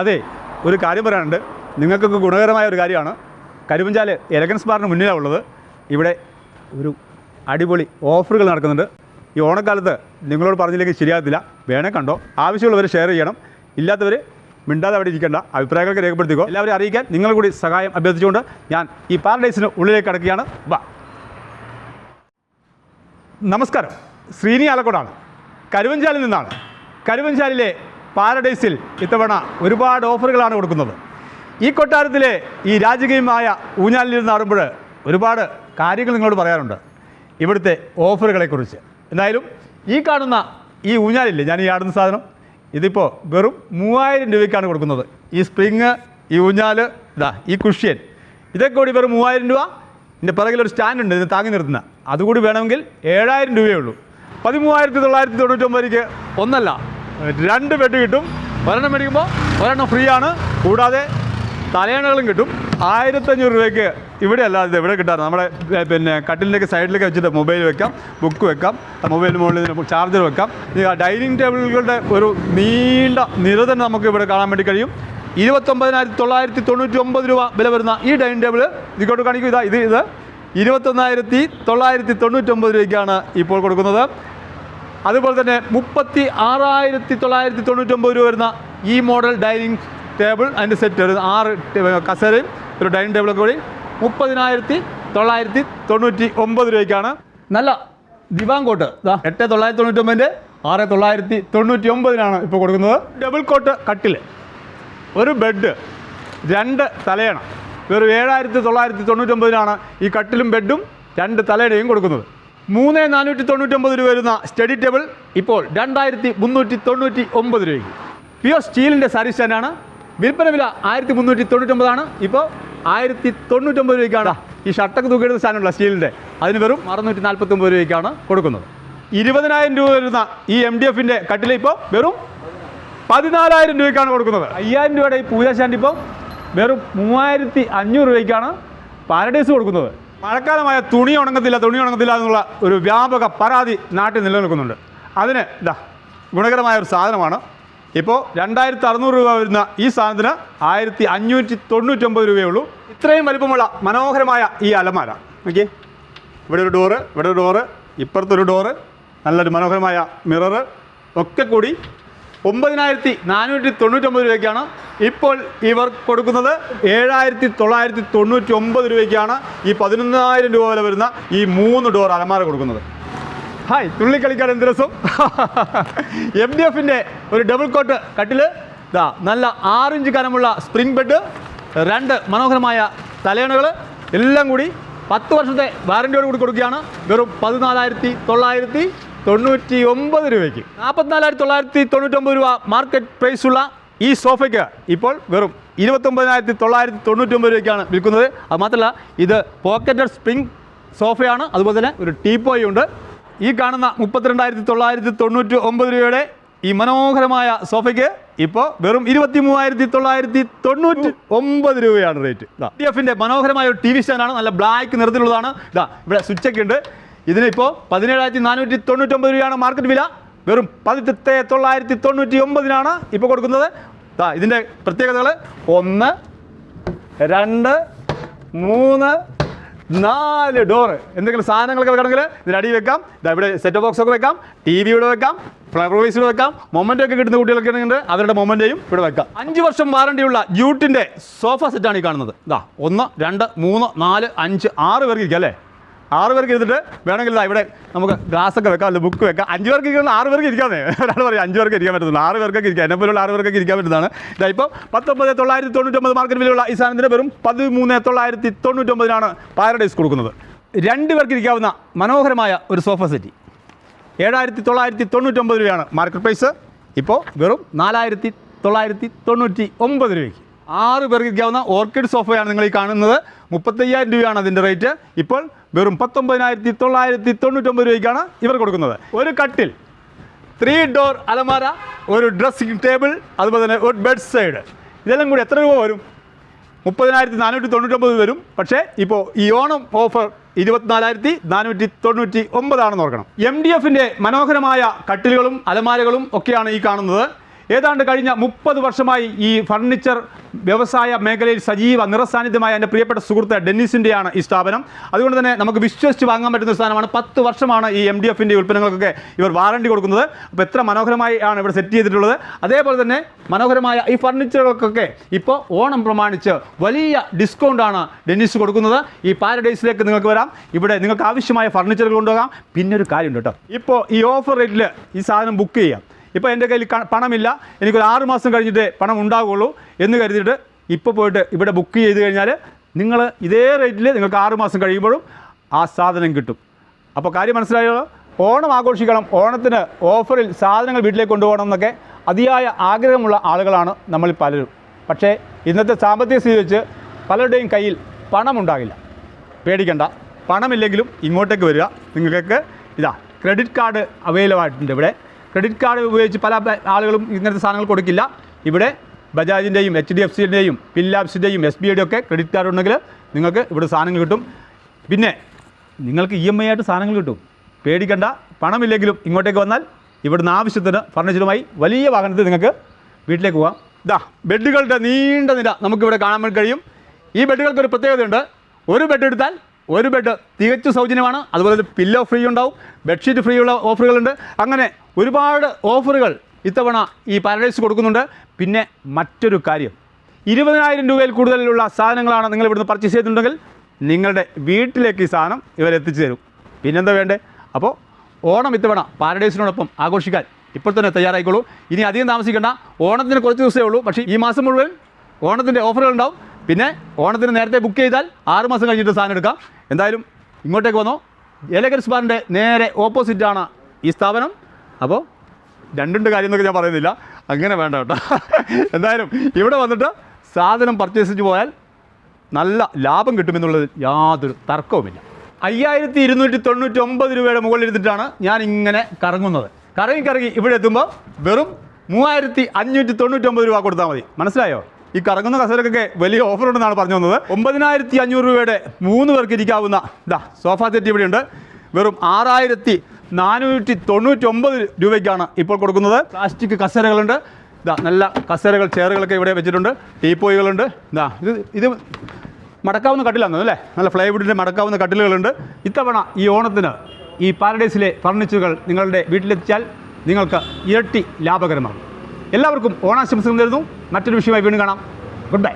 അതെ ഒരു കാര്യം പറയാനുണ്ട്. നിങ്ങൾക്കൊക്കെ ഗുണകരമായ ഒരു കാര്യമാണ്. കരുവഞ്ചാൽ എലഗൻസ് ബാറിന് മുന്നിലാണ് ഉള്ളത്. ഇവിടെ ഒരു അടിപൊളി ഓഫറുകൾ നടക്കുന്നുണ്ട്. ഈ ഓണക്കാലത്ത് നിങ്ങളോട് പറഞ്ഞില്ലെങ്കിൽ ശരിയാകത്തില്ല. വേണേ കണ്ടോ. ആവശ്യമുള്ളവർ ഷെയർ ചെയ്യണം. ഇല്ലാത്തവർ മിണ്ടാതെ അവിടെ ഇരിക്കേണ്ട. അഭിപ്രായങ്ങളൊക്കെ രേഖപ്പെടുത്തിക്കോ. എല്ലാവരും അറിയിക്കാൻ നിങ്ങൾ കൂടി സഹായം അഭ്യർത്ഥിച്ചുകൊണ്ട് ഞാൻ ഈ പാരഡൈസിന് ഉള്ളിലേക്ക് കടക്കുകയാണ്. വാ. നമസ്കാരം. ശ്രീനി ആലക്കോടാണ്. കരുവഞ്ചാലിൽ നിന്നാണ്. കരുവഞ്ചാലിലെ പാരഡൈസിൽ ഇത്തവണ ഒരുപാട് ഓഫറുകളാണ് കൊടുക്കുന്നത്. ഈ കൊട്ടാരത്തിലെ ഈ രാജകീയമായ ഊഞ്ഞാലിൽ നിന്ന് ആടുമ്പോൾ ഒരുപാട് കാര്യങ്ങൾ നിങ്ങളോട് പറയാറുണ്ട് ഇവിടുത്തെ ഓഫറുകളെക്കുറിച്ച്. എന്തായാലും ഈ കാണുന്ന ഈ ഊഞ്ഞാലില്ലേ ഞാൻ ഈ ആടുന്ന സാധനം ഇതിപ്പോൾ വെറും മൂവായിരം രൂപയ്ക്കാണ് കൊടുക്കുന്നത്. ഈ സ്പ്രിങ് ഈ ഊഞ്ഞാൽ ഇതാ ഈ കുഷ്യൻ ഇതൊക്കെ കൂടി വെറും മൂവായിരം രൂപ. ഇതിന്റെ പിറകിലൊരു സ്റ്റാൻഡ് ഉണ്ട് താങ്ങി നിർത്തുന്ന. അതുകൂടി വേണമെങ്കിൽ ഏഴായിരം രൂപയേ ഉള്ളൂ. പതിമൂവായിരത്തി തൊള്ളായിരത്തി തൊണ്ണൂറ്റൊമ്പതിലേക്ക് ഒന്നല്ല രണ്ട് ബെഡ് കിട്ടും. ഒരെണ്ണം മേടിക്കുമ്പോൾ ഒരെണ്ണം ഫ്രീ ആണ്. കൂടാതെ തലയണകളും കിട്ടും. ആയിരത്തഞ്ഞൂറ് രൂപയ്ക്ക് ഇവിടെ അല്ലാതെ ഇവിടെ കിട്ടാറ്. നമ്മുടെ പിന്നെ കട്ടിലേക്ക് സൈഡിലേക്ക് വെച്ചിട്ട് മൊബൈൽ വെക്കാം ബുക്ക് വെക്കാം മൊബൈൽ മുകളിൽ ചാർജർ വെക്കാം. ഈ ഡൈനിങ് ടേബിളുകളുടെ ഒരു നീണ്ട നിര തന്നെ നമുക്ക് ഇവിടെ കാണാൻ വേണ്ടി കഴിയും. ഇരുപത്തൊമ്പതിനായിരത്തി തൊള്ളായിരത്തി തൊണ്ണൂറ്റി ഒമ്പത് രൂപ വില വരുന്ന ഈ ഡൈനിങ് ടേബിൾ ഇതിക്കോട്ട് കാണിക്കും. ഇതാ ഇത് ഇത്. ഇരുപത്തൊന്നായിരത്തി തൊള്ളായിരത്തി തൊണ്ണൂറ്റൊമ്പത് രൂപയ്ക്കാണ് ഇപ്പോൾ കൊടുക്കുന്നത്. അതുപോലെ തന്നെ മുപ്പത്തി ആറായിരത്തി തൊള്ളായിരത്തി തൊണ്ണൂറ്റൊമ്പത് രൂപ വരുന്ന ഈ മോഡൽ ഡൈനിങ് ടേബിൾ അതിന്റെ സെറ്റ് ഒരു ആറ് കസേരയും ഒരു ഡൈനിങ് ടേബിളൊക്കെ കൂടി മുപ്പതിനായിരത്തി തൊള്ളായിരത്തി തൊണ്ണൂറ്റി ഒമ്പത് രൂപയ്ക്കാണ്. നല്ല ദിവാൻ കോട്ട്. എട്ട് തൊള്ളായിരത്തി തൊണ്ണൂറ്റൊമ്പതിന്റെ ആറ് തൊള്ളായിരത്തി തൊണ്ണൂറ്റി ഒമ്പതിനാണ് ഇപ്പോൾ കൊടുക്കുന്നത്. ഡബിൾ കോട്ട് കട്ടിൽ. ഒരു ബെഡ് രണ്ട് തലയണ. വെറും ഏഴായിരത്തി തൊള്ളായിരത്തി തൊണ്ണൂറ്റൊമ്പതിനാണ് ഈ കട്ടിലും ബെഡും രണ്ട് തലയണയും കൊടുക്കുന്നത്. മൂന്ന് നാനൂറ്റി തൊണ്ണൂറ്റൊമ്പത് രൂപ വരുന്ന സ്റ്റഡി ടേബിൾ ഇപ്പോൾ രണ്ടായിരത്തി മുന്നൂറ്റി തൊണ്ണൂറ്റി ഒമ്പത് രൂപയ്ക്ക്. പ്യുവർ സ്റ്റീലിന്റെ സാരി സ്റ്റാൻഡാണ് വിൽപ്പന വില ആയിരത്തി മുന്നൂറ്റി തൊണ്ണൂറ്റൊമ്പതാണ് ഇപ്പോൾ ആയിരത്തി തൊണ്ണൂറ്റൊമ്പത് രൂപയ്ക്കാണ് ഈ ഷർട്ടൊക്കെ തൂക്കിയെടുത്ത സ്റ്റാൻഡുള്ള സ്റ്റീലിന്റെ അതിന് വെറും അറുന്നൂറ്റി നാൽപ്പത്തൊമ്പത് രൂപയ്ക്കാണ് കൊടുക്കുന്നത്. ഇരുപതിനായിരം രൂപ വരുന്ന ഈ എം ഡി എഫിന്റെ കട്ടിൽ ഇപ്പോൾ വെറും പതിനാലായിരം രൂപയ്ക്കാണ് കൊടുക്കുന്നത്. അയ്യായിരം രൂപയുടെ ഈ പൂജ സ്റ്റാൻഡ് ഇപ്പോൾ വെറും മൂവായിരത്തി അഞ്ഞൂറ് രൂപയ്ക്കാണ് പാരഡൈസ് കൊടുക്കുന്നത്. മഴക്കാലമായ തുണി ഉണങ്ങത്തില്ല തുണി ഉണങ്ങത്തില്ല എന്നുള്ള ഒരു വ്യാപക പരാതി നാട്ടിൽ നിലനിൽക്കുന്നുണ്ട്. അതിന് ഇതാ ഗുണകരമായ ഒരു സാധനമാണ്. ഇപ്പോൾ രണ്ടായിരത്തി അറുന്നൂറ് രൂപ വരുന്ന ഈ സാധനത്തിന് ആയിരത്തി അഞ്ഞൂറ്റി തൊണ്ണൂറ്റൊമ്പത് രൂപയേ ഉള്ളൂ. ഇത്രയും വലിപ്പമുള്ള മനോഹരമായ ഈ അലമാര. ഓക്കെ ഇവിടെ ഒരു ഡോറ് ഇവിടെ ഒരു ഡോറ് ഇപ്പുറത്തൊരു ഡോറ് നല്ലൊരു മനോഹരമായ മിററ് ഒക്കെ കൂടി ഒമ്പതിനായിരത്തി നാനൂറ്റി തൊണ്ണൂറ്റൊമ്പത് രൂപയ്ക്കാണ് ഇപ്പോൾ ഇവർ കൊടുക്കുന്നത്. ഏഴായിരത്തി തൊള്ളായിരത്തി തൊണ്ണൂറ്റി ഒമ്പത് രൂപയ്ക്കാണ് ഈ പതിനൊന്നായിരം രൂപ വില വരുന്ന ഈ മൂന്ന് ഡോർ അലമാര കൊടുക്കുന്നത്. ഹായ് തുള്ളിക്കളിക്കാൻ എന്ത് രസം എം ഡി എഫിന്റെ ഒരു ഡബിൾ കോട്ട് കട്ടിൽ ഇതാ നല്ല ആറിഞ്ച് കനമുള്ള സ്പ്രിംഗ് ബെഡ് രണ്ട് മനോഹരമായ തലയണകൾ എല്ലാം കൂടി പത്ത് വർഷത്തെ വാറന്റിയോട് കൂടി കൊടുക്കുകയാണ്. വെറും പതിനാലായിരത്തി തൊള്ളായിരത്തി തൊണ്ണൂറ്റി ഒമ്പത് രൂപയ്ക്ക്. നാൽപ്പത്തിനാലായിരത്തി തൊള്ളായിരത്തി തൊണ്ണൂറ്റൊമ്പത് രൂപ മാർക്കറ്റ് പ്രൈസുള്ള ഈ സോഫയ്ക്ക് ഇപ്പോൾ വെറും ഇരുപത്തൊമ്പതിനായിരത്തി തൊള്ളായിരത്തി തൊണ്ണൂറ്റൊമ്പത് രൂപയ്ക്കാണ് വിൽക്കുന്നത്. അത് മാത്രമല്ല ഇത് പോക്കറ്റഡ് സ്പ്രിംഗ് സോഫയാണ്. അതുപോലെ തന്നെ ഒരു പോയി ഉണ്ട്. ഈ കാണുന്ന മുപ്പത്തിരണ്ടായിരത്തി തൊള്ളായിരത്തി തൊണ്ണൂറ്റി ഒമ്പത് രൂപയുടെ ഈ മനോഹരമായ സോഫയ്ക്ക് ഇപ്പോൾ വെറും ഇരുപത്തി മൂവായിരത്തി തൊള്ളായിരത്തി തൊണ്ണൂറ്റി ഒമ്പത് രൂപയാണ് റേറ്റ് ഡി എഫിന്റെ മനോഹരമായ ഒരു ടി വി സ്റ്റാൻഡാണ് നല്ല ബ്ലാക്ക് നിറത്തിലുള്ളതാണ്. ഇതാ ഇവിടെ സ്വിച്ചൊക്കെ ഉണ്ട്. ഇതിനിപ്പോൾ പതിനേഴായിരത്തി നാനൂറ്റി തൊണ്ണൂറ്റൊമ്പത് രൂപയാണ് മാർക്കറ്റ് വില. വെറും പതിനെട്ട് തൊള്ളായിരത്തി തൊണ്ണൂറ്റി ഒമ്പതിനാണ് ഇപ്പോൾ കൊടുക്കുന്നത്. ആ ഇതിന്റെ പ്രത്യേകതകൾ ഒന്ന് രണ്ട് മൂന്ന് നാല് ഡോറ് എന്തെങ്കിലും സാധനങ്ങളൊക്കെ വെക്കണമെങ്കിൽ ഇതിന് അടി വെക്കാം. ഇതാ ഇവിടെ സെറ്റ് ബോക്സ് ഒക്കെ വെക്കാം. ടി വി ഇവിടെ വെക്കാം. ഫ്ലവർ വൈസ് ഇവിടെ വെക്കാം. മൊമെന്റ് ഒക്കെ കിട്ടുന്ന കുട്ടികളൊക്കെ ഉണ്ട് അവരുടെ മൊമെന്റെയും ഇവിടെ വെക്കാം. അഞ്ച് വർഷം വാറണ്ടിയുള്ള ജ്യൂട്ടിന്റെ സോഫ സെറ്റാണ് ഈ കാണുന്നത്. ഇതാ ഒന്ന് രണ്ട് മൂന്ന് നാല് അഞ്ച് ആറ് പേർക്ക് ഇരിക്കുക അല്ലേ? ആറ് പേർക്ക് ഇരുന്നിട്ട് വേണമെങ്കിൽ ഇവിടെ നമുക്ക് ഗ്ലാസ് ഒക്കെ വെക്കാം അല്ലെങ്കിൽ ബുക്ക് വെക്കാം. അഞ്ച് പേർക്ക് ഇരിക്കുന്ന ആറ് പേർക്ക് ഇരിക്കാമേ ഒരാൾ പറയും അഞ്ച് പേർക്ക് ഇരിക്കാൻ പറ്റുന്നുള്ളൂ ആറ് പേർക്കൊക്കെ ഇരിക്കാം. എന്നെ പോലുള്ള ആറ് പേർക്കൊക്കെ ഇരിക്കാൻ പറ്റുന്നതാണ്. ഇതാ ഇപ്പോൾ പത്തൊമ്പത് തൊള്ളായിരത്തി തൊണ്ണൂറ്റൊമ്പത് മാർക്കറ്റ് വിലയുള്ള ഈ സാധനത്തിന് വെറും പതിമൂന്ന് തൊള്ളായിരത്തി തൊണ്ണൂറ്റൊമ്പതിനാണ് പാരഡൈസ് കൊടുക്കുന്നത് രണ്ട് പേർക്ക് ഇരിക്കാവുന്ന മനോഹരമായ ഒരു സോഫ സെറ്റി ഏഴായിരത്തി തൊള്ളായിരത്തി തൊണ്ണൂറ്റൊമ്പത് രൂപയാണ് മാർക്കറ്റ് പ്രൈസ് ഇപ്പോൾ വെറും നാലായിരത്തി തൊള്ളായിരത്തി തൊണ്ണൂറ്റി ഒമ്പത് രൂപയ്ക്ക്. ആറ് പേർക്ക് ഇരിക്കാവുന്ന ഓർക്കിഡ് സോഫയാണ് നിങ്ങൾ ഈ കാണുന്നത്. മുപ്പത്തയ്യായിരം രൂപയാണ് അതിന്റെ റേറ്റ് ഇപ്പോൾ വെറും പത്തൊമ്പതിനായിരത്തി തൊള്ളായിരത്തി തൊണ്ണൂറ്റൊമ്പത് രൂപയ്ക്കാണ് ഇവർ കൊടുക്കുന്നത്. ഒരു കട്ടിൽ ത്രീ ഡോർ അലമാര ഒരു ഡ്രസ്സിംഗ് ടേബിൾ അതുപോലെ തന്നെ ഒരു ബെഡ് സൈഡ് ഇതെല്ലാം കൂടി എത്ര രൂപ വരും? മുപ്പതിനായിരത്തി നാനൂറ്റി തൊണ്ണൂറ്റൊമ്പത് വരും. പക്ഷേ ഇപ്പോൾ ഈ ഓണം ഓഫർ ഇരുപത്തിനാലായിരത്തി നാനൂറ്റി തൊണ്ണൂറ്റി ഒമ്പതാണെന്ന് ഓർക്കണം എം ഡി എഫിന്റെ മനോഹരമായ കട്ടിലുകളും അലമാരകളും ഒക്കെയാണ് ഈ കാണുന്നത്. ഏതാണ്ട് കഴിഞ്ഞ മുപ്പത് വർഷമായി ഈ ഫർണിച്ചർ വ്യവസായ മേഖലയിൽ സജീവ നിറസാന്നിധ്യമായ എന്റെ പ്രിയപ്പെട്ട സുഹൃത്ത് ഡെന്നിസിന്റെയാണ് ഈ സ്ഥാപനം. അതുകൊണ്ട് തന്നെ നമുക്ക് വിശ്വസിച്ച് വാങ്ങാൻ പറ്റുന്ന സ്ഥാനമാണ് പത്ത് വർഷമാണ് ഈ എം ഡി എഫിന്റെ ഉൽപ്പന്നങ്ങൾക്കൊക്കെ ഇവർ വാറണ്ടി കൊടുക്കുന്നത്. അപ്പോൾ എത്ര മനോഹരമായി ആണ് ഇവിടെ സെറ്റ് ചെയ്തിട്ടുള്ളത്. അതേപോലെ തന്നെ മനോഹരമായ ഈ ഫർണിച്ചറുകൾക്കൊക്കെ ഇപ്പോൾ ഓണം പ്രമാണിച്ച് വലിയ ഡിസ്കൗണ്ടാണ് ഡെന്നിസ് കൊടുക്കുന്നത്. ഈ പാരഡൈസിലേക്ക് നിങ്ങൾക്ക് വരാം. ഇവിടെ നിങ്ങൾക്ക് ആവശ്യമായ ഫർണിച്ചറുകൾ കൊണ്ടുപോകാം പിന്നെ ഒരു കാര്യമുണ്ട് കേട്ടോ. ഇപ്പോൾ ഈ ഓഫർ റേറ്റിൽ ഈ സാധനം ബുക്ക് ചെയ്യാം. ഇപ്പോൾ എന്റെ കയ്യിൽ പണമില്ല. എനിക്കൊരു ആറ് മാസം കഴിഞ്ഞിട്ട് പണം ഉണ്ടാവുകയുള്ളൂ എന്ന് കരുതിയിട്ട് ഇപ്പോൾ പോയിട്ട് ഇവിടെ ബുക്ക് ചെയ്ത് കഴിഞ്ഞാൽ നിങ്ങൾ ഇതേ റേറ്റിൽ നിങ്ങൾക്ക് ആറ് മാസം കഴിയുമ്പോഴും ആ സാധനം കിട്ടും. അപ്പോൾ കാര്യം മനസ്സിലായോ? ഓണം ആഘോഷിക്കണം. ഓണത്തിന് ഓഫറിൽ സാധനങ്ങൾ വീട്ടിലേക്ക് കൊണ്ടുപോകണം എന്നൊക്കെ അതിയായ ആഗ്രഹമുള്ള ആളുകളാണ് നമ്മൾ പലരും. പക്ഷേ ഇന്നത്തെ സാമ്പത്തിക സ്ഥിതി വെച്ച് പലരുടെയും കയ്യിൽ പണമുണ്ടാകില്ല. പേടിക്കണ്ട. പണമില്ലെങ്കിലും ഇങ്ങോട്ടേക്ക് വരിക. നിങ്ങൾക്ക് ഇതാ ക്രെഡിറ്റ് കാർഡ് അവൈലബിൾ ആയിട്ടുണ്ട് ഇവിടെ. ക്രെഡിറ്റ് കാർഡ് ഉപയോഗിച്ച് പല ആളുകളും ഇങ്ങനത്തെ സാധനങ്ങൾ കൊടുക്കില്ല. ഇവിടെ ബജാജിന്റെയും എച്ച് ഡി എഫ് സിന്റെയും പില്ലാബ്സിന്റെയും എസ് ബി ഐയുടെ ഒക്കെ ക്രെഡിറ്റ് കാർഡ് ഉണ്ടെങ്കിൽ നിങ്ങൾക്ക് ഇവിടെ സാധനങ്ങൾ കിട്ടും. പിന്നെ നിങ്ങൾക്ക് ഇ എം ഐ ആയിട്ട് സാധനങ്ങൾ കിട്ടും. പേടിക്കണ്ട പണമില്ലെങ്കിലും ഇങ്ങോട്ടേക്ക് വന്നാൽ ഇവിടുന്ന് ആവശ്യത്തിന് ഫർണിച്ചറുമായി വലിയ വാഹനത്തിൽ നിങ്ങൾക്ക് വീട്ടിലേക്ക് പോകാം ഇതാ ബെഡുകളുടെ നീണ്ട നിര നമുക്കിവിടെ കാണാൻ കഴിയും. ഈ ബെഡുകൾക്ക് ഒരു പ്രത്യേകതയുണ്ട്. ഒരു ബെഡ് എടുത്താൽ ഒരു ബെഡ് തികച്ചും സൗജന്യമാണ്. അതുപോലെ പില്ലോ ഫ്രീ ഉണ്ടാവും. ബെഡ്ഷീറ്റ് ഫ്രീ ഉള്ള ഓഫറുകളുണ്ട് അങ്ങനെ ഒരുപാട് ഓഫറുകൾ ഇത്തവണ ഈ പാരഡൈസ് കൊടുക്കുന്നുണ്ട്. പിന്നെ മറ്റൊരു കാര്യം. ഇരുപതിനായിരം രൂപയിൽ കൂടുതലുള്ള സാധനങ്ങളാണ് നിങ്ങൾ ഇവിടുന്ന് പർച്ചേസ് ചെയ്തിട്ടുണ്ടെങ്കിൽ നിങ്ങളുടെ വീട്ടിലേക്ക് ഈ സാധനം ഇവരെത്തിച്ചു തരും. പിന്നെന്താ വേണ്ടേ? അപ്പോൾ ഓണം ഇത്തവണ പാരഡൈസിനോടൊപ്പം ആഘോഷിക്കാൻ ഇപ്പോൾ തന്നെ തയ്യാറായിക്കോളൂ. ഇനി അധികം താമസിക്കേണ്ട. ഓണത്തിന് കുറച്ച് ദിവസമേ ഉള്ളൂ. പക്ഷേ ഈ മാസം മുഴുവൻ ഓണത്തിന്റെ ഓഫറുകൾ ഉണ്ടാവും. പിന്നെ ഓണത്തിന് നേരത്തെ ബുക്ക് ചെയ്താൽ ആറ് മാസം കഴിഞ്ഞിട്ട് സാധനം എടുക്കാം. എന്തായാലും ഇങ്ങോട്ടേക്ക് വന്നോ. എലഗൻസ് ബാറിന്റെ നേരെ ഓപ്പോസിറ്റാണ് ഈ സ്ഥാപനം. അപ്പോൾ രണ്ടുണ്ട് കാര്യം എന്നൊക്കെ ഞാൻ പറയുന്നില്ല. അങ്ങനെ വേണ്ട കേട്ടോ. എന്തായാലും ഇവിടെ വന്നിട്ട് സാധനം പർച്ചേസ് പോയാൽ നല്ല ലാഭം കിട്ടുമെന്നുള്ളത് യാതൊരു തർക്കവുമില്ല. അയ്യായിരത്തി ഇരുന്നൂറ്റി തൊണ്ണൂറ്റി ഒമ്പത് രൂപയുടെ മുകളിൽ എടുത്തിട്ടാണ് ഞാൻ ഇങ്ങനെ കറങ്ങുന്നത്. കറങ്ങി കറങ്ങി ഇവിടെ എത്തുമ്പോൾ വെറും മൂവായിരത്തി അഞ്ഞൂറ്റി തൊണ്ണൂറ്റി ഒമ്പത് രൂപ കൊടുത്താൽ മതി. മനസ്സിലായോ? ഈ കറങ്ങുന്ന കസേരക്കൊക്കെ വലിയ ഓഫർ ഉണ്ടെന്നാണ് പറഞ്ഞു വന്നത്. ഒമ്പതിനായിരത്തി അഞ്ഞൂറ് രൂപയുടെ മൂന്ന് പേർക്ക് ഇരിക്കാവുന്ന ഇതാ സോഫ സെറ്റ് ഇവിടെയുണ്ട്. വെറും ആറായിരത്തി നാനൂറ്റി തൊണ്ണൂറ്റി ഒമ്പത് രൂപയ്ക്കാണ് ഇപ്പോൾ കൊടുക്കുന്നത്. പ്ലാസ്റ്റിക് കസേരകളുണ്ട്. ഇതാ നല്ല കസേരകൾ ചെയറുകളൊക്കെ ഇവിടെ വെച്ചിട്ടുണ്ട്. ടീപ്പോയികളുണ്ട്. ഇതാ ഇത് ഇത് മടക്കാവുന്ന കട്ടിലാണ് അല്ലേ? നല്ല ഫ്ലൈവുഡിന്റെ മടക്കാവുന്ന കട്ടിലുകളുണ്ട്. ഇത്തവണ ഈ ഓണത്തിന് ഈ പാരഡൈസിലെ ഫർണിച്ചറുകൾ നിങ്ങളുടെ വീട്ടിലെത്തിച്ചാൽ നിങ്ങൾക്ക് ഇരട്ടി ലാഭകരമാകും. എല്ലാവർക്കും ഓണാശംസകൾ നേരുന്നു. മറ്റൊരു വിഷയമായി വീണ്ടും കാണാം. Good bye